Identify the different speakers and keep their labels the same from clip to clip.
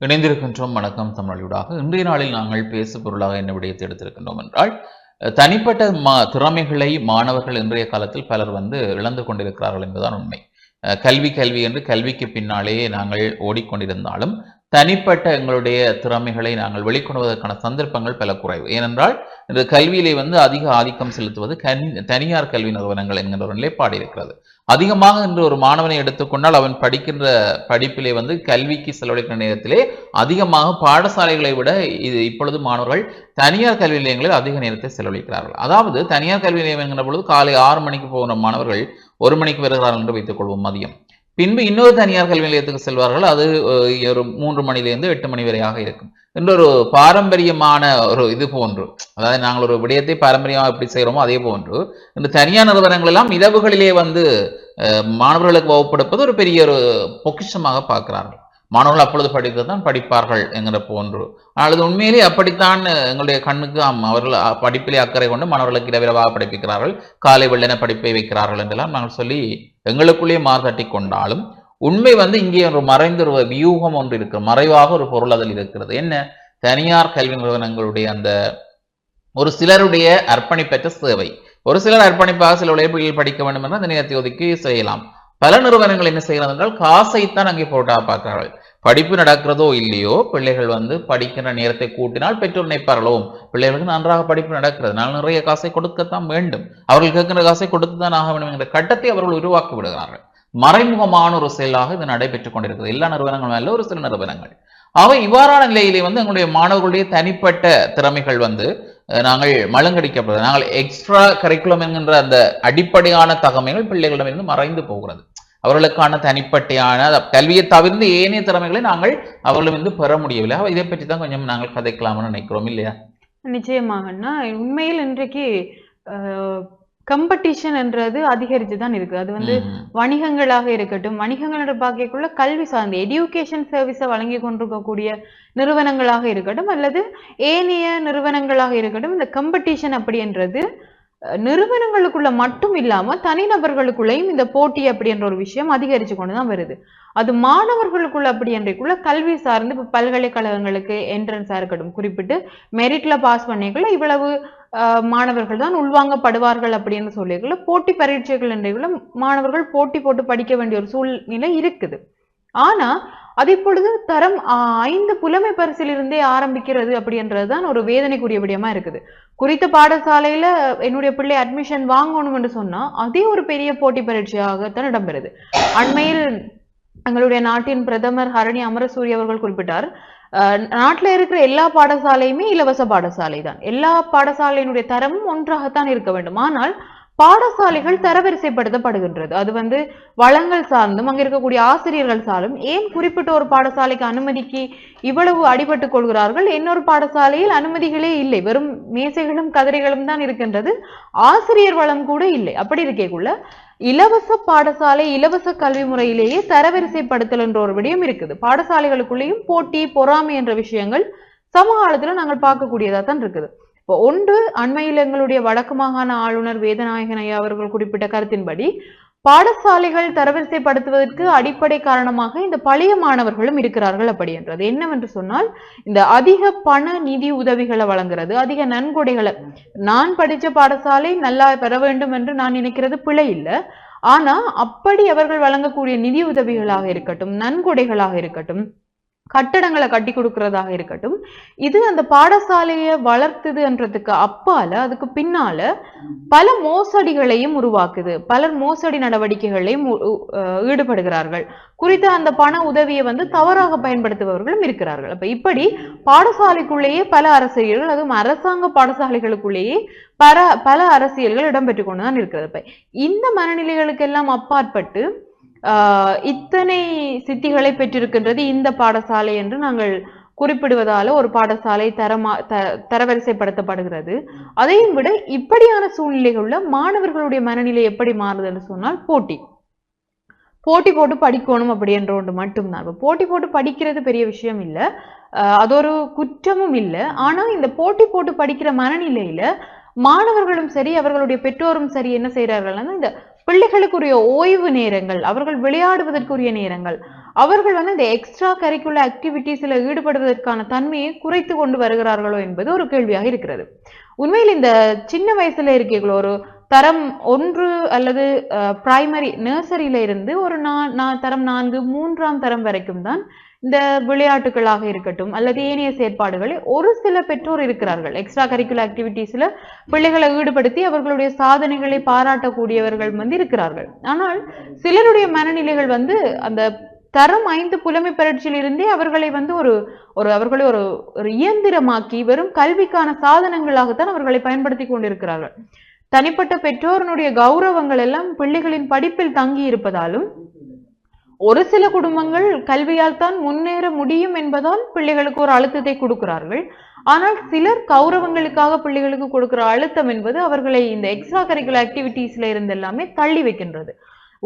Speaker 1: இணைந்திருக்கின்றோம். வணக்கம் தமிழொலியூடாக இன்றைய நாளில் நாங்கள் பேசு பொருளாக என்ன விடயத்தை எடுத்திருக்கின்றோம் என்றால் தனிப்பட்ட மா திறமைகளை மாணவர்கள் இன்றைய காலத்தில் பலர் வந்து இழந்து கொண்டிருக்கிறார்கள் என்பதுதான் உண்மை. அஹ், கல்வி கல்வி என்று கல்விக்கு பின்னாலே நாங்கள் ஓடிக்கொண்டிருந்தாலும் தனிப்பட்ட எங்களுடைய திறமைகளை நாங்கள் வெளிக்கொண்டுவதற்கான சந்தர்ப்பங்கள் பல குறைவு. ஏனென்றால் இந்த கல்வியிலே வந்து அதிக ஆதிக்கம் செலுத்துவது கன் தனியார் கல்வி நிறுவனங்கள் என்கின்ற ஒரு நிலைப்பாடு இருக்கிறது அதிகமாக இன்று ஒரு மாணவனை எடுத்துக்கொண்டால் அவன் படிக்கின்ற படிப்பிலே வந்து கல்விக்கு செலவழிக்கிற நேரத்திலே அதிகமாக பாடசாலைகளை விட இது இப்பொழுது மாணவர்கள் தனியார் கல்வி நிலையங்களில் அதிக நேரத்தை செலவழிக்கிறார்கள். அதாவது தனியார் கல்வி நிலையம் என்கிற பொழுது காலை ஆறு மணிக்கு போகிற மாணவர்கள் ஒரு மணிக்கு வருகிறார்கள் என்று வைத்துக் கொள்வோம் மதியம். பின்பு இன்னொரு தனியார் கல்வி நிலையத்துக்கு செல்வார்கள். அது ஒரு மூன்று மணிலேருந்து எட்டு மணி வரையாக இருக்கும். என்ற ஒரு பாரம்பரியமான ஒரு இது போன்று அதாவது நாங்கள் ஒரு விடயத்தை பாரம்பரியமாக எப்படி செய்கிறோமோ அதே போன்று இந்த தனியார் நிறுவனங்கள் எல்லாம் இரவுகளிலே வந்து மாணவர்களுக்கு வகுப்படுப்பது ஒரு பெரிய ஒரு பொக்கிஷமாக பார்க்கிறார்கள். மாணவர்கள் அப்பொழுது படித்து தான் படிப்பார்கள் என்கிற போன்று. ஆனால் அது உண்மையிலே அப்படித்தான் எங்களுடைய கண்ணுக்கு அவர்கள் படிப்பிலே அக்கறை கொண்டு மாணவர்களுக்கு இரவிரவாக படிப்பிக்கிறார்கள். காலை வெள்ளன படிப்பை வைக்கிறார்கள் என்றெல்லாம் நாங்கள் சொல்லி எங்களுக்குள்ளேயே மாறாட்டி கொண்டாலும் உண்மை வந்து இங்கே ஒரு மறைந்த ஒரு வியூகம் ஒன்று இருக்கு மறைவாக ஒரு பொருள் அதில் இருக்கிறது. என்ன? தனியார் கல்வி நிறுவனங்களுடைய அந்த ஒரு சிலருடைய அர்ப்பணிப்பற்ற சேவை. ஒரு சிலர் அர்ப்பணிப்பாக சில உழைப்புகளில் படிக்க வேண்டும் என்று அந்த நேரத்தை ஒதுக்கி செய்யலாம். பல நிறுவனங்கள் என்ன செய்கிறார்கள்? என்றால் காசைத்தான் அங்கே போட்டா பார்க்கிறார்கள். படிப்பு நடக்கிறதோ இல்லையோ பிள்ளைகள் வந்து படிக்கின்ற நேரத்தை கூட்டினால் பெற்றோர் நினைப்பார்களோ? பிள்ளைகளுக்கு நன்றாக படிப்பு நடக்கிறது நான் நிறைய காசை கொடுக்கத்தான் வேண்டும். அவர்கள் கேட்கிற காசை கொடுத்து தான் ஆக வேண்டும் என்கிற கட்டத்தை அவர்கள் உருவாக்கி விடுகிறார்கள். மறைமுகமான ஒரு செயலாக இது நடைபெற்றுக் கொண்டிருக்கிறது. எல்லா நிறுவனங்களும் அல்ல ஒரு சில நிறுவனங்கள். அவை இவ்வாறான நிலையிலே வந்து எங்களுடைய மாணவர்களுடைய தனிப்பட்ட திறமைகள் வந்து நாங்கள் மழுங்கடிக்கப்படுது நாங்கள் எக்ஸ்ட்ரா கரிக்குலம் என்கின்ற அந்த அடிப்படையான தகமைகள் பிள்ளைகளிடமிருந்து மறைந்து போகிறது. அவர்களுக்கான தனிப்பட்டையான கல்வியை தவிர்த்து ஏனைய திறமைகளை நாங்கள் அவர்களிடமிருந்து பெற முடியவில்லை. இதை பற்றி தான் கொஞ்சம் நாங்கள் கதைக்கலாம்னு நினைக்கிறோம் இல்லையா?
Speaker 2: நிச்சயமாகன்னா உண்மையில் இன்றைக்கு கம்படிஷன் என்றது அதிகரித்து தான் இருக்கு. அது வந்து. வணிகங்களாக இருக்கட்டும் வணிகங்கள் என்று பார்க்கக்குள்ள கல்வி சார்ந்த எடியூகேஷன் சர்வீஸை வழங்கி கொண்டிருக்கக்கூடிய நிறுவனங்களாக இருக்கட்டும் அல்லது ஏனைய நிறுவனங்களாக இருக்கட்டும் இந்த கம்படிஷன் அப்படின்றது நிறுவனங்களுக்குள்ள மட்டும் இல்லாம தனிநபர்களுக்குள்ளேயும் இந்த போட்டி அப்படின்ற ஒரு விஷயம் அதிகரிச்சு கொண்டு தான் வருது. அது மாணவர்களுக்குள்ள அப்படி என்றைக்குள்ள கல்வி சார்ந்து இப்போ பல்கலைக்கழகங்களுக்கு என்ட்ரன்ஸாக இருக்கட்டும் குறிப்பிட்டு மெரிட்ல பாஸ் பண்ணிக்குள்ள இவ்வளவு மாணவர்கள் தான் உள்வாங்கப்படுவார்கள் அப்படின்னு சொல்லிக்குள்ள போட்டி பரீட்சைகள் என்றைக்குள்ள மாணவர்கள் போட்டி போட்டு படிக்க வேண்டிய ஒரு சூழ்நிலை இருக்குது. ஆனா அது இப்பொழுது தரம் ஐந்து புலமை பரிசிலிருந்தே ஆரம்பிக்கிறது அப்படின்றதுதான் ஒரு வேதனைக்குரிய விடயமா இருக்குது. குறித்த பாடசாலையில என்னுடைய பிள்ளை அட்மிஷன் வாங்கணும் என்று சொன்னா அதே ஒரு பெரிய போட்டி பரீட்சையாகத்தான் இடம்பெறுது. அண்மையில் எங்களுடைய நாட்டின் பிரதமர் ஹரணி அமரசூரி அவர்கள் குறிப்பிட்டார் அஹ், நாட்டுல இருக்கிற எல்லா பாடசாலையுமே இலவச பாடசாலை தான் எல்லா பாடசாலையினுடைய தரமும் ஒன்றாகத்தான் இருக்க வேண்டும். ஆனால் பாடசாலைகள் தரவரிசைப்படுத்தப்படுகின்றது. அது வந்து வளங்கள் சார்ந்தும் அங்க இருக்கக்கூடிய ஆசிரியர்கள் சார்ந்தும் ஏன் குறிப்பிட்ட ஒரு பாடசாலைக்கு அனுமதிக்கு இவ்வளவு அடிபட்டு கொள்கிறார்கள்? இன்னொரு பாடசாலையில் அனுமதிகளே இல்லை. வெறும் மேசைகளும் கதிரைகளும் தான் இருக்கின்றது. ஆசிரியர் வளம் கூட இல்லை. அப்படி இருக்கேக்குள்ள இலவச பாடசாலை இலவச கல்வி முறையிலேயே தரவரிசைப்படுத்தல் என்ற ஒரு விடயம் இருக்குது. பாடசாலைகளுக்குள்ளேயும் போட்டி பொறாமை என்ற விஷயங்கள் சமகாலத்துல நாங்கள் பார்க்கக்கூடியதா தான் இருக்குது. ஒன்று அண்மையில் எங்களுடைய வடக்கு மாகாண ஆளுநர் வேதநாயகன் ஐயா அவர்கள் குறிப்பிட்ட கருத்தின்படி பாடசாலைகள் தரவரிசைப்படுத்துவதற்கு அடிப்படை காரணமாக இந்த பழைய மாணவர்களும் இருக்கிறார்கள் அப்படி என்றது என்னவென்று சொன்னால் இந்த அதிக பண நிதி உதவிகளை வழங்குறது அதிக நன்கொடைகளை. நான் படிச்ச பாடசாலை நல்லா பெற வேண்டும் என்று நான் நினைக்கிறது பிழை இல்லை. ஆனா அப்படி அவர்கள் வழங்கக்கூடிய நிதி உதவிகளாக இருக்கட்டும் நன்கொடைகளாக இருக்கட்டும் கட்டடங்களை கட்டி கொடுக்கறதாக இருக்கட்டும். இது அந்த பாடசாலையை வளர்த்துதுன்றதுக்கு அப்பால அதுக்கு பின்னால பல மோசடிகளையும் உருவாக்குது. பலர் மோசடி நடவடிக்கைகளையும் ஈடுபடுகிறார்கள். குறித்த அந்த பண உதவியை வந்து தவறாக பயன்படுத்துபவர்களும் இருக்கிறார்கள். அப்ப இப்படி பாடசாலைக்குள்ளேயே பல அரசியல்கள் அதுவும் அரசாங்க பாடசாலைகளுக்குள்ளேயே பல பல அரசியல்கள் இடம்பெற்று கொண்டுதான் இருக்கிறது. இப்ப இந்த மனநிலைகளுக்கெல்லாம் அப்பாற்பட்டு இத்தனை சித்திகளை பெற்றிருக்கின்றது இந்த பாடசாலை என்று நாங்கள் குறிப்பிடுவதால ஒரு பாடசாலை தரமா த தரவரிசைப்படுத்தப்படுகிறது. அதையும் விட இப்படியான சூழ்நிலைகளில் மாணவர்களுடைய மனநிலை எப்படி மாறுது என்று சொன்னால் போட்டி. போட்டி போட்டு படிக்கணும் அப்படின்ற ஒன்று மட்டும்தான். இப்போ போட்டி போட்டு படிக்கிறது பெரிய விஷயம் இல்லை. அது ஒரு குற்றமும் இல்லை. ஆனால் இந்த போட்டி போட்டு படிக்கிற மனநிலையில மாணவர்களும் சரி அவர்களுடைய பெற்றோரும் சரி என்ன செய்கிறார்கள்னா இந்த பிள்ளைகளுக்குரிய ஓய்வு நேரங்கள் அவர்கள் விளையாடுவதற்குரிய நேரங்கள் அவர்கள் வந்து இந்த எக்ஸ்ட்ரா கரிக்குலர் ஆக்டிவிட்டீஸ்ல ஈடுபடுவதற்கான தன்மையை குறைத்து கொண்டு வருகிறார்களோ என்பது ஒரு கேள்வியாக இருக்கிறது. உண்மையில் இந்த சின்ன வயசுல இருக்கீங்களோ ஒரு தரம் ஒன்று அல்லது பிரைமரி நர்சரியில இருந்து ஒரு நா- நா- தரம் நான்கு மூன்றாம் தரம் வரைக்கும் தான் இந்த விளையாட்டுகளாக இருக்கட்டும் அல்லது ஏனைய செயற்பாடுகளை ஒரு சில பெற்றோர் இருக்கிறார்கள். எக்ஸ்ட்ரா கரிக்குலர் ஆக்டிவிட்டீஸ்ல பிள்ளைகளை ஈடுபடுத்தி அவர்களுடைய சாதனைகளை பாராட்டக்கூடியவர்கள் வந்து இருக்கிறார்கள். ஆனால் சிலருடைய மனநிலைகள் வந்து அந்த தரம் ஐந்து புலமை பரீட்சையில் இருந்தே அவர்களை வந்து ஒரு ஒரு அவர்களை ஒரு ஒரு இயந்திரமாக்கி வெறும் கல்விக்கான சாதனங்களாகத்தான் அவர்களை பயன்படுத்தி கொண்டிருக்கிறார்கள். தனிப்பட்ட பெற்றோருடைய கௌரவங்கள் எல்லாம் பிள்ளைகளின் படிப்பில் தங்கி இருப்பதாலும் ஒரு சில குடும்பங்கள் கல்வியால் தான் முன்னேற முடியும் என்பதால் பிள்ளைகளுக்கு ஒரு அழுத்தத்தை கொடுக்கிறார்கள். ஆனால் சிலர் கௌரவங்களுக்காக பிள்ளைகளுக்கு கொடுக்கிற அழுத்தம் என்பது அவர்களை இந்த எக்ஸ்ட்ரா கரிக்குலர் ஆக்டிவிட்டீஸ்ல இருந்து எல்லாமே தள்ளி வைக்கின்றது.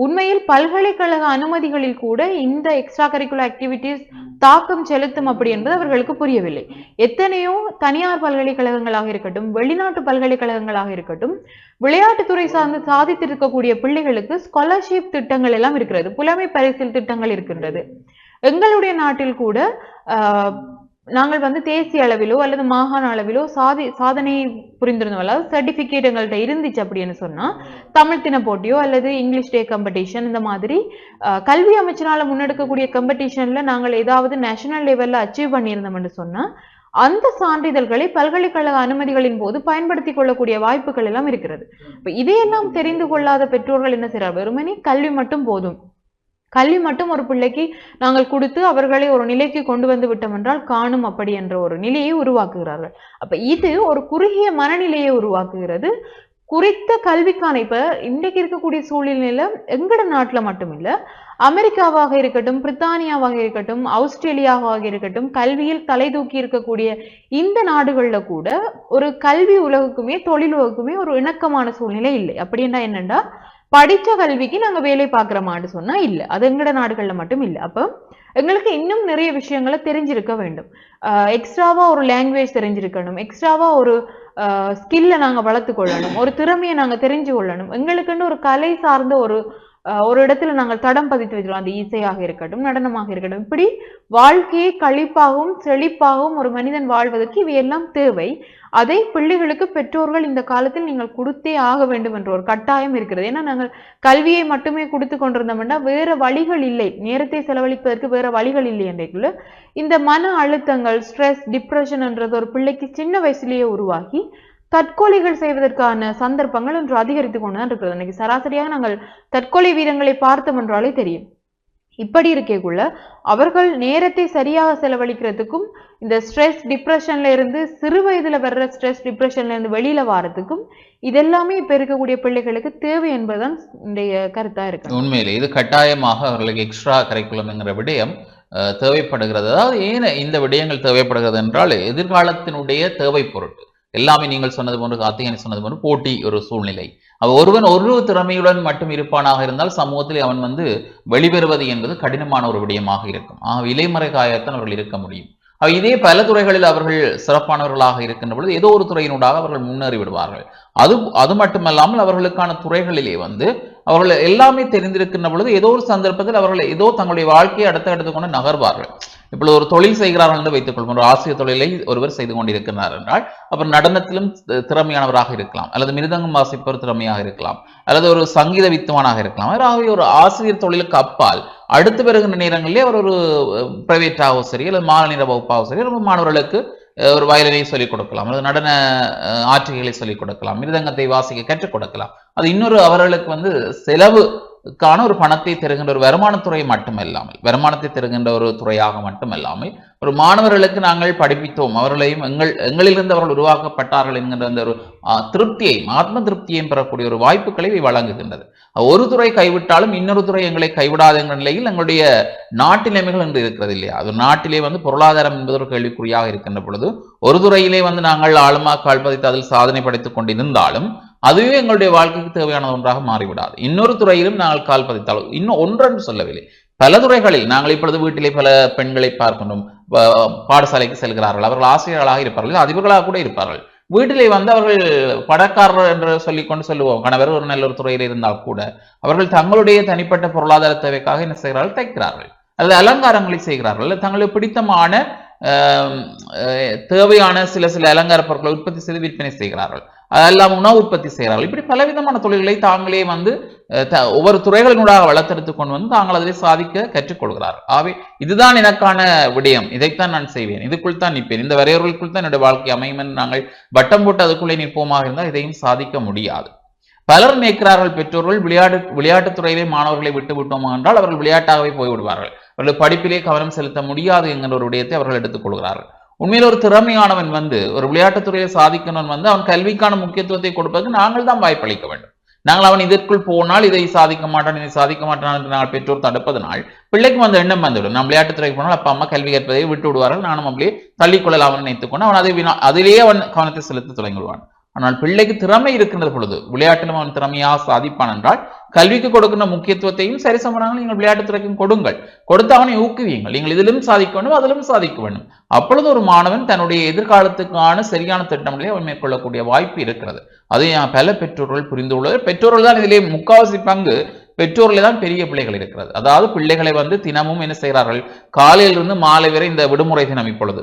Speaker 2: உண்மையில் பல்கலைக்கழக அனுமதிகளில் கூட இந்த எக்ஸ்ட்ரா கரிக்குலர் ஆக்டிவிட்டீஸ் தாக்கம் செலுத்தும் அப்படி என்பது அவர்களுக்கு புரியவில்லை. எத்தனையோ தனியார் பல்கலைக்கழகங்களாக இருக்கட்டும் வெளிநாட்டு பல்கலைக்கழகங்களாக இருக்கட்டும் விளையாட்டுத்துறை சார்ந்து சாதித்திருக்கக்கூடிய பிள்ளைகளுக்கு ஸ்காலர்ஷிப் திட்டங்கள் எல்லாம் இருக்கிறது. புலமை பரிசில் திட்டங்கள் இருக்கின்றது. எங்களுடைய நாட்டில் கூட நாங்கள் வந்து தேசிய அளவிலோ அல்லது மாகாண அளவிலோ சாதி சாதனை புரிந்திருந்தோம். அதாவது சர்டிஃபிகேட் எங்கள்கிட்ட இருந்துச்சு அப்படின்னு சொன்னால் தமிழ் தின போட்டியோ அல்லது இங்கிலீஷ் டே காம்படிஷன் இந்த மாதிரி கல்வி அமைச்சரால் முன்னெடுக்கக்கூடிய கம்படிஷனில் நாங்கள் ஏதாவது நேஷனல் லெவலில் அச்சீவ் பண்ணியிருந்தோம்னு சொன்னால் அந்த சான்றிதழ்களை பல்கலைக்கழக அனுமதிகளின் போது பயன்படுத்தி கொள்ளக்கூடிய வாய்ப்புகள் எல்லாம் இருக்கிறது. இப்போ இதையெல்லாம் தெரிந்து கொள்ளாத பெற்றோர்கள் என்ன செய்கிறார் வெறுமனே கல்வி மட்டும் போதும். கல்வி மட்டும் ஒரு பிள்ளைக்கு நாங்கள் கொடுத்து அவர்களை ஒரு நிலைக்கு கொண்டு வந்து விட்டோம் என்றால் காணும் அப்படி என்ற ஒரு நிலையை உருவாக்குகிறார்கள். அப்ப இது ஒரு குறுகிய மனநிலையை உருவாக்குகிறது. குறித்த கல்விக்கான இப்ப இன்றைக்கு இருக்கக்கூடிய சூழ்நிலையில எங்கட நாட்டுல மட்டும் இல்ல அமெரிக்காவாக இருக்கட்டும் பிரித்தானியாவாக இருக்கட்டும் ஆஸ்திரேலியாவாக இருக்கட்டும் கல்வியில் தலை தூக்கி இருக்கக்கூடிய இந்த நாடுகள்ல கூட ஒரு கல்வி உலகுக்குமே தொழில் உலகுக்குமே ஒரு இணக்கமான சூழ்நிலை இல்லை. அப்படின்னா என்னன்னா படிச்ச கல்விக்கு நாங்க வேலை பார்க்குறோமான்னு சொன்னா இல்ல. அது எங்கட நாடுகளில் மட்டும் இல்ல. அப்ப எங்களுக்கு இன்னும் நிறைய விஷயங்களை தெரிஞ்சிருக்க வேண்டும். எக்ஸ்ட்ராவா ஒரு லாங்குவேஜ் தெரிஞ்சிருக்கணும். எக்ஸ்ட்ராவா ஒரு ஸ்கில்லை நாங்க வளர்த்து கொள்ளணும். ஒரு திறமையை நாங்க தெரிஞ்சு கொள்ளணும். எங்களுக்குன்னு ஒரு கலை சார்ந்த ஒரு ஒரு இடத்துல நாங்கள் தடம் பதித்து வைக்கிறோம். அந்த இசையாக இருக்கட்டும் நடனமாக இருக்கட்டும். இப்படி வாழ்க்கையை கழிப்பாகவும் செழிப்பாகவும் ஒரு மனிதன் வாழ்வதற்கு இவையெல்லாம் தேவை. அதை பிள்ளைகளுக்கு பெற்றோர்கள் இந்த காலத்தில் நீங்கள் கொடுத்தே ஆக வேண்டும் என்ற ஒரு கட்டாயம் இருக்கிறது. ஏன்னா நாங்கள் கல்வியை மட்டுமே கொடுத்து கொண்டிருந்தோம்னா வேற வழிகள் இல்லை. நேரத்தை செலவழிப்பதற்கு வேற வழிகள் இல்லை என்றைக்குள்ள. இந்த மன அழுத்தங்கள் ஸ்ட்ரெஸ் டிப்ரெஷன் என்றது ஒரு பிள்ளைக்கு சின்ன வயசுலேயே உருவாகி தற்கொலைகள் செய்வதற்கான சந்தர்ப்பங்கள் இன்று அதிகரித்து கொண்டுதான் இருக்கிறது. இன்னைக்கு சராசரியாக நாங்கள் தற்கொலை வீரங்களை பார்த்தோம் என்றாலே தெரியும். இப்படி இருக்கக்குள்ள அவர்கள் நேரத்தை சரியாக செலவழிக்கிறதுக்கும் இந்த ஸ்ட்ரெஸ் டிப்ரெஷன்ல இருந்து சிறு வயதுல வர்ற ஸ்ட்ரெஸ் டிப்ரெஷன்ல இருந்து வெளியில வாரத்துக்கும் இதெல்லாமே இப்ப இருக்கக்கூடிய பிள்ளைகளுக்கு தேவை என்பதுதான் இன்றைய கருத்தா இருக்கு.
Speaker 1: உண்மையிலே இது கட்டாயமாக அவர்களுக்கு எக்ஸ்ட்ரா கரிக்குலம்ங்கிற விடயம் அஹ், தேவைப்படுகிறது. அதாவது ஏன் இந்த விடயங்கள் தேவைப்படுகிறது என்றால் எதிர்காலத்தினுடைய தேவை பொருட்டு எல்லாமே நீங்கள் சொன்னது போன்று கார்த்திகேயன் சொன்னது போன்று போட்டி ஒரு சூழ்நிலை. அவ ஒருவன் ஒரு திறமையுடன் மட்டும் இருப்பானாக இருந்தால் சமூகத்தில் அவன் வந்து வெளிவருவது என்பது கடினமான ஒரு விடயமாக இருக்கும். ஆக இலைமறை காயத்தான் அவர்கள் இருக்க முடியும். இதே பல துறைகளில் அவர்கள் சிறப்பானவர்களாக இருக்கின்ற பொழுது ஏதோ ஒரு துறையினூடாக அவர்கள் முன்னேறி விடுவார்கள். அது அது மட்டுமல்லாமல் அவர்களுக்கான துறைகளிலே வந்து அவர்கள் எல்லாமே தெரிந்திருக்கின்ற பொழுது ஏதோ ஒரு சந்தர்ப்பத்தில் அவர்கள் ஏதோ தங்களுடைய வாழ்க்கையை அடுத்த எடுத்து கொண்டு நகர்வார்கள். இப்பொழுது ஒரு தொழில் செய்கிறார்கள் என்று வைத்துக் கொள்வோம். ஒரு ஆசிரியர் தொழிலை ஒருவர் செய்து கொண்டிருக்கிறார் என்றால் அவர் நடனத்திலும் திறமையானவராக இருக்கலாம். அல்லது மிருதங்கம் வாசிப்பவர் திறமையாக இருக்கலாம். அல்லது ஒரு சங்கீத வித்துவானாக இருக்கலாம். ஆகவே ஒரு ஆசிரியர் தொழிலுக்கு அப்பால் அடுத்து வருகின்ற நேரங்களிலே அவர் ஒரு பிரைவேட்டாகவோ சரி அல்லது மாலை நேர வகுப்பாகவும் சரி ஒரு மாணவர்களுக்கு ஒரு வயலினை சொல்லிக் கொடுக்கலாம். அல்லது நடன அஹ், ஆற்றுகளை சொல்லிக் கொடுக்கலாம். மிருதங்கத்தை வாசிக்க கற்றுக் கொடுக்கலாம். அது இன்னொரு அவர்களுக்கு வந்து செலவு செலவுக்கான ஒரு பணத்தை தருகின்ற ஒரு வருமானத்துறை மட்டுமல்லாமல் வருமானத்தை தருகின்ற ஒரு துறையாக மட்டுமல்லாமல் ஒரு மாணவர்களுக்கு நாங்கள் படிப்பித்தோம். அவர்களையும் எங்கள் எங்களிலிருந்து அவர்கள் உருவாக்கப்பட்டார்கள் என்கின்ற அந்த ஒரு திருப்தியை திருப்தியையும் ஆத்ம திருப்தியையும் பெறக்கூடிய ஒரு வாய்ப்புகளை இவை வழங்குகின்றது. ஒரு துறை கைவிட்டாலும் இன்னொரு துறை எங்களை கைவிடாது என்ற நிலையில் எங்களுடைய நாட்டு நிலைமைகள் என்று இருக்கிறது இல்லையா? அது நாட்டிலே வந்து பொருளாதாரம் என்பது ஒரு கேள்விக்குறியாக இருக்கின்ற பொழுது ஒரு துறையிலே வந்து நாங்கள் ஆழமாக கால்பதித்து அதில் சாதனை படைத்துக் கொண்டிருந்தாலும் அதுவே எங்களுடைய வாழ்க்கைக்கு தேவையான ஒன்றாக மாறிவிடாது. இன்னொரு துறையிலும் நாங்கள் கால் பதித்தாலும் இன்னும் ஒன்றென்று சொல்லவில்லை. பல துறைகளில் நாங்கள் இப்பொழுது வீட்டிலே பல பெண்களை பார்க்கின்றோம் பாடசாலைக்கு செல்கிறார்கள். அவர்கள் ஆசிரியர்களாக இருப்பார்கள் அதிபர்களாக கூட இருப்பார்கள். வீட்டிலே வந்து அவர்கள் படக்காரர் என்று சொல்லிக்கொண்டு சொல்லுவோம். கணவர் ஒரு நல்ல ஒரு துறையில் இருந்தால் கூட அவர்கள் தங்களுடைய தனிப்பட்ட பொருளாதார தேவைக்காக என்ன செய்கிறார்கள்? தைக்கிறார்கள். அல்லது அலங்காரங்களை செய்கிறார்கள். தங்களுக்கு பிடித்தமான தேவையான சில சில அலங்கார பொருட்களை உற்பத்தி செய்து விற்பனை செய்கிறார்கள். அதெல்லாம் உணவு உற்பத்தி செய்கிறார்கள் இப்படி பலவிதமான தொழில்களை தாங்களே வந்து த- ஒவ்வொரு துறைகளினூடாக வளர்த்தெடுத்து கொண்டு வந்து தாங்கள் அதிலே சாதிக்க கற்றுக்கொள்கிறார்கள் ஆகவே இதுதான் எனக்கான விடயம். இதைத்தான் நான் செய்வேன். இதுக்குள் தான் நிற்பேன். இந்த வரையறைக்குள் தான் என்னுடைய வாழ்க்கை அமையும் என்று நாங்கள் வட்டம் போட்டு அதுக்குள்ளே நிற்போமாக இருந்தால் இதையும் சாதிக்க முடியாது. பலர் நினைக்கிறார்கள் பெற்றோர்கள் விளையாட்டு விளையாட்டுத் துறையிலே மாணவர்களை விட்டு விட்டோம் என்றால் அவர்கள் விளையாட்டாகவே போய்விடுவார்கள். அவர்கள் படிப்பிலே கவனம் செலுத்த முடியாது என்கிற ஒரு விடயத்தை அவர்கள் எடுத்துக்கொள்கிறார்கள் உண்மையில் ஒரு திறமையானவன் வந்து ஒரு விளையாட்டுத்துறையை சாதிக்கணும் வந்து அவன் கல்விக்கான முக்கியத்துவத்தை கொடுப்பதற்கு நாங்கள் தான் வாய்ப்பளிக்க வேண்டும். நாங்கள் அவன் இதற்குள் போனால் இதை சாதிக்க மாட்டான் இதை சாதிக்க மாட்டான் என்று நாங்கள் பெற்றோர் தடுப்பதனால் பிள்ளைக்கும் அந்த எண்ணம் வந்துவிடும். நான் விளையாட்டுத்துறைக்கு போனால் அப்பா அம்மா கல்வி கற்பதை விட்டு விடுவார்கள். நானும் அப்படியே தள்ளிக்கொள்ளலாம் அவன் நினைத்துக்கொண்டு அவன் அதை வினா அதிலேயே அவன் கவனத்தை செலுத்த தொடங்கிவிடுவான் ஆனால் பிள்ளைக்கு திறமை இருக்கின்ற பொழுது விளையாட்டிலும் அவன் திறமையாக சாதிப்பான் என்றால் கல்விக்கு கொடுக்கின்ற முக்கியத்துவத்தையும் சரிசமனாக நீங்கள் விளையாட்டுத் துறைக்கும் கொடுங்கள். கொடுத்து அவனை ஊக்குவியுங்கள். நீங்கள் இதிலும் சாதிக்க வேண்டும் அதிலும் சாதிக்க வேண்டும். அப்பொழுது ஒரு மாணவன் தன்னுடைய எதிர்காலத்துக்கான சரியான திட்டங்களை அவன் மேற்கொள்ளக்கூடிய வாய்ப்பு இருக்கிறது. அதை பல பெற்றோர்கள் புரிந்து கொள்வது பெற்றோர்கள் தான் இதிலே முக்காவாசி பங்கு பெற்றோர்களே தான் பெரிய பிள்ளைகள் இருக்கிறது. அதாவது பிள்ளைகளை வந்து தினமும் என்ன செய்கிறார்கள்? காலையிலிருந்து மாலை வரை இந்த விடுமுறை தினம் இப்பொழுது.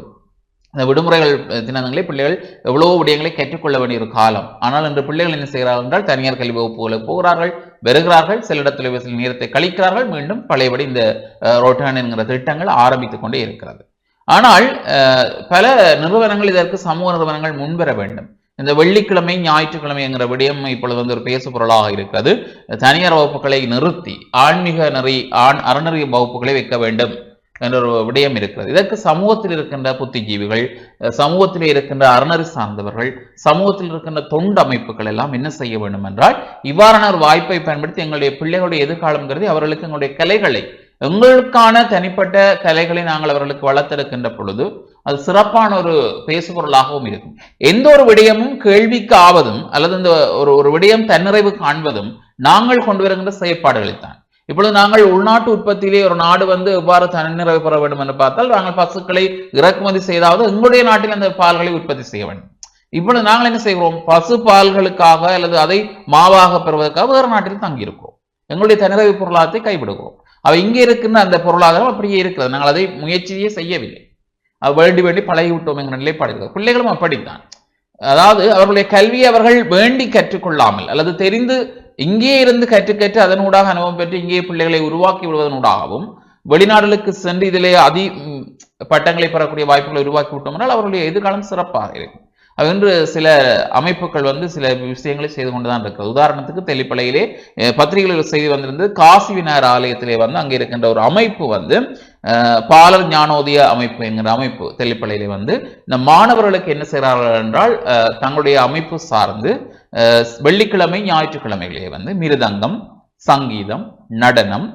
Speaker 1: அந்த விடுமுறைகள் தினங்களில் பிள்ளைகள் எவ்வளவோ விடயங்களை கற்றுக்கொள்ள வேண்டிய ஒரு காலம். ஆனால் இன்று பிள்ளைகள் என்ன செய்கிறார்கள் என்றால் தனியார் கல்வி வகுப்புகளுக்கு போகிறார்கள் வருகிறார்கள் சில இடத்துல சில நேரத்தை கழிக்கிறார்கள் மீண்டும் பழையபடி இந்த ரோட்டான் என்கிற திட்டங்கள் ஆரம்பித்துக் கொண்டே இருக்கிறது. ஆனால் பல நிறுவனங்கள் இதற்கு சமூக நிறுவனங்கள் முன்வர வேண்டும். இந்த வெள்ளிக்கிழமை ஞாயிற்றுக்கிழமை என்கிற விடயம் இப்பொழுது வந்து ஒரு பேசு பொருளாக இருக்கிறது. தனியார் வகுப்புகளை நிறுத்தி ஆன்மீக நெறி ஆண் அறநெறி வகுப்புகளை வைக்க வேண்டும். என்ற ஒரு விடயம் இருக்கிறது. இதற்கு சமூகத்தில் இருக்கின்ற புத்திஜீவிகள் சமூகத்தில் இருக்கின்ற அறநறி சார்ந்தவர்கள் சமூகத்தில் இருக்கின்ற தொண்டு அமைப்புகள் எல்லாம் என்ன செய்ய வேண்டும் என்றால் இவ்வாறான ஒரு வாய்ப்பை பயன்படுத்தி எங்களுடைய பிள்ளைகளுடைய எதிர்காலம் கருதி அவர்களுக்கு எங்களுடைய கலைகளை எங்களுக்கான தனிப்பட்ட கலைகளை நாங்கள் அவர்களுக்கு வளர்த்தெடுக்கின்ற பொழுது அது சிறப்பான ஒரு பேசுபொருளாகவும் இருக்கும். எந்த ஒரு விடயமும் கேள்விக்கு ஆவதும் அல்லது இந்த ஒரு ஒரு விடயம் தன்னிறைவு காண்பதும் நாங்கள் கொண்டு வருகின்ற செயற்பாடுகளைத்தான். இப்பொழுது நாங்கள் உள்நாட்டு உற்பத்தியிலே ஒரு நாடு வந்து எவ்வாறு தன்னிறைவு பெற வேண்டும் என்று பார்த்தால் நாங்கள் பசுக்களை இறக்குமதி செய்தாவது எங்களுடைய நாட்டில் அந்த பால்களை உற்பத்தி செய்ய வேண்டும். இப்பொழுது நாங்கள் என்ன செய்கிறோம்? பசு பால்களுக்காக அல்லது அதை மாவாக பெறுவதற்காக வேறு நாட்டில் தங்கியிருக்கிறோம். எங்களுடைய தனிறைவு பொருளாதாரத்தை கைவிடுகிறோம். அவ இங்கே இருக்கின்ற அந்த பொருளாதாரம் அப்படியே இருக்கிறது. நாங்கள் அதை முயற்சியே செய்யவில்லை. அது வேண்டி வேண்டி பழகிவிட்டோம் என்கிற நிலைப்பாடு பிள்ளைகளும் அப்படித்தான். அதாவது அவர்களுடைய கல்வியை அவர்கள் வேண்டி கற்றுக்கொள்ளாமல் அல்லது தெரிந்து இங்கே இருந்து கற்று கற்று அதனூடாக அனுபவம் பெற்று இங்கே பிள்ளைகளை உருவாக்கி விடுவதனூடாகவும் வெளிநாடுகளுக்கு சென்று இதிலே அதி பட்டங்களை பெறக்கூடிய வாய்ப்புகளை உருவாக்கி விட்டோம் என்றால் அவர்களுடைய எதிர்காலம் சிறப்பாக இருக்கும். என்று சில அமைப்புகள் வந்து சில விஷயங்களை செய்து கொண்டுதான் இருக்கிறது. உதாரணத்துக்கு தெளிப்பலையிலே அஹ், பத்திரிகைகளில் செய்தி காசி விநாயகர் ஆலயத்திலே வந்து அங்கே இருக்கின்ற ஒரு அமைப்பு வந்து பாலர் ஞானோதய அமைப்பு என்கிற அமைப்பு தெளிப்பலையிலே வந்து இந்த மாணவர்களுக்கு என்ன செய்கிறார்கள் என்றால் தங்களுடைய அமைப்பு சார்ந்து வெள்ளிக்கிழமை ஞாயிற்றுக்கிழமைகளே வந்து மிருதங்கம் சங்கீதம் நடனம்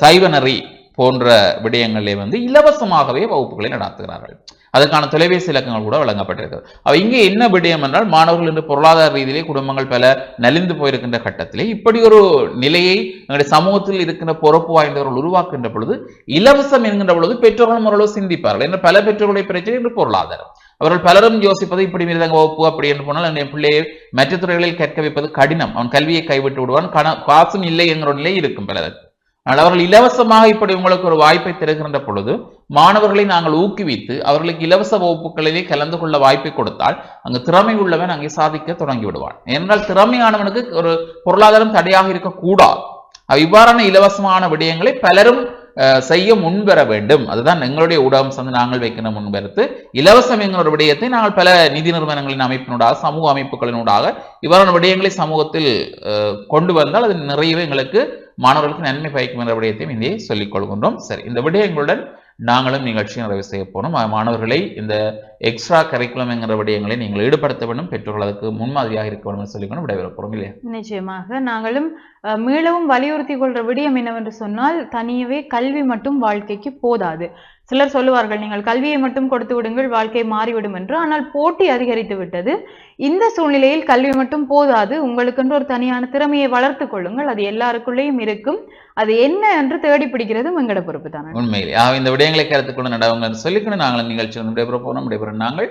Speaker 1: சைவநறி போன்ற விடயங்களே வந்து இலவசமாகவே வகுப்புகளை நடத்துகிறார்கள். அதற்கான தொலைபேசி இலக்கங்கள் கூட வழங்கப்பட்டிருக்கிறது. அவ இங்கே என்ன விடயம் என்றால் மாணவர்கள் இன்று பொருளாதார ரீதியிலே குடும்பங்கள் பல நலிந்து போயிருக்கின்ற கட்டத்திலே இப்படி ஒரு நிலையை எங்களுடைய சமூகத்தில் இருக்கின்ற பொறுப்பு வாய்ந்தவர்கள் உருவாக்குகின்ற பொழுது இலவசம் என்கின்ற பொழுது பெற்றோர்களும் ஓரளவு சிந்திப்பார்கள். என்ற பல பெற்றோர்களுடைய பிரச்சனை இன்று பொருளாதாரம். அவர்கள் பலரும் யோசிப்பது இப்படி மிருதங்க வகுப்பு அப்படி என்று போனால் என் பிள்ளையை மற்ற துறைகளில் கற்க வைப்பது கடினம். அவன் கல்வியை கைவிட்டு விடுவான். கண காசும் இல்லை என்கிற நிலை இருக்கும் பலருக்கு. ஆனால் அவர்கள் இலவசமாக இப்படி உங்களுக்கு ஒரு வாய்ப்பை திறக்கின்ற பொழுது மாணவர்களை நாங்கள் ஊக்குவித்து அவர்களுக்கு இலவச வகுப்புகளிலே கலந்து கொள்ள வாய்ப்பை கொடுத்தால் அங்கு திறமை உள்ளவன் அங்கே சாதிக்க தொடங்கி விடுவான். ஏனென்றால் திறமையானவனுக்கு ஒரு பொருளாதாரம் தடையாக இருக்கக்கூடாது. இவ்வாறான இலவசமான விடயங்களை பலரும் அஹ், செய்ய முன்வர வேண்டும். அதுதான் எங்களுடைய ஊடகம் சார்ந்து நாங்கள் வைக்கிற முன்வருத்து. இலவசம் எங்களோட விடயத்தை நாங்கள் பல நிதி நிறுவனங்களின் அமைப்பினூடாக சமூக அமைப்புகளினூடாக இவ்வாறான விடயங்களை சமூகத்தில் அஹ், கொண்டு வந்தால் அது நிறையவே எங்களுக்கு மாணவர்களுக்கு நன்மை பயக்கும் என்ற விடயத்தையும் இங்கே சொல்லிக் கொள்கின்றோம். சரி இந்த விடயங்களுடன் நாங்களும் நிகழ்ச்சியை நிறைவு செய்ய போனோம் மாணவர்களை இந்த எக்ஸ்ட்ரா கரிக்குலம் என்கிற விடயங்களை நீங்கள் ஈடுபடுத்த வேண்டும். பெற்றோர்கள் அதுக்கு முன்மாதிரியாக இருக்க வேண்டும் என்று சொல்லிக்கொண்டு விடைபெற போகிறோம் இல்லையா?
Speaker 2: நிச்சயமாக. நாங்களும் அஹ், மீளவும் வலியுறுத்தி கொள்ற விடயம் என்னவென்று சொன்னால் தனியவே கல்வி மட்டும் வாழ்க்கைக்கு போதாது. சிலர் சொல்லுவார்கள் நீங்கள் கல்வியை மட்டும் கொடுத்து விடுங்கள் வாழ்க்கை மாறிவிடும் என்று. ஆனால் போட்டி அதிகரித்து விட்டது. இந்த சூழ்நிலையில் கல்வி மட்டும் போதாது உங்களுக்கென்று ஒரு தனியான திறமையை வளர்த்து கொள்ளுங்கள். அது எல்லாருக்குள்ளேயும் இருக்கும். அது என்ன என்று தேடி பிடிக்கிறதும் எங்கட பொறுப்பு தானே.
Speaker 1: உண்மையிலே. இந்த விடயங்களை கருத்துக்கொண்டு நடவுங்க என்று சொல்லிக்கொண்டு நாங்கள் நிகழ்ச்சி போனோம் விடைபெற நாங்கள்.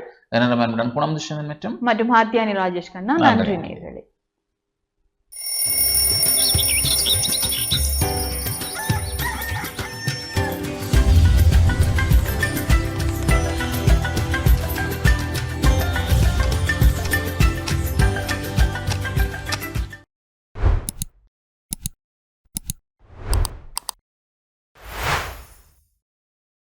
Speaker 1: குணம் மற்றும்
Speaker 2: மற்றும் ஹாத்தியானி ராஜேஷ் கண்ணா. நன்றி நேர்களே.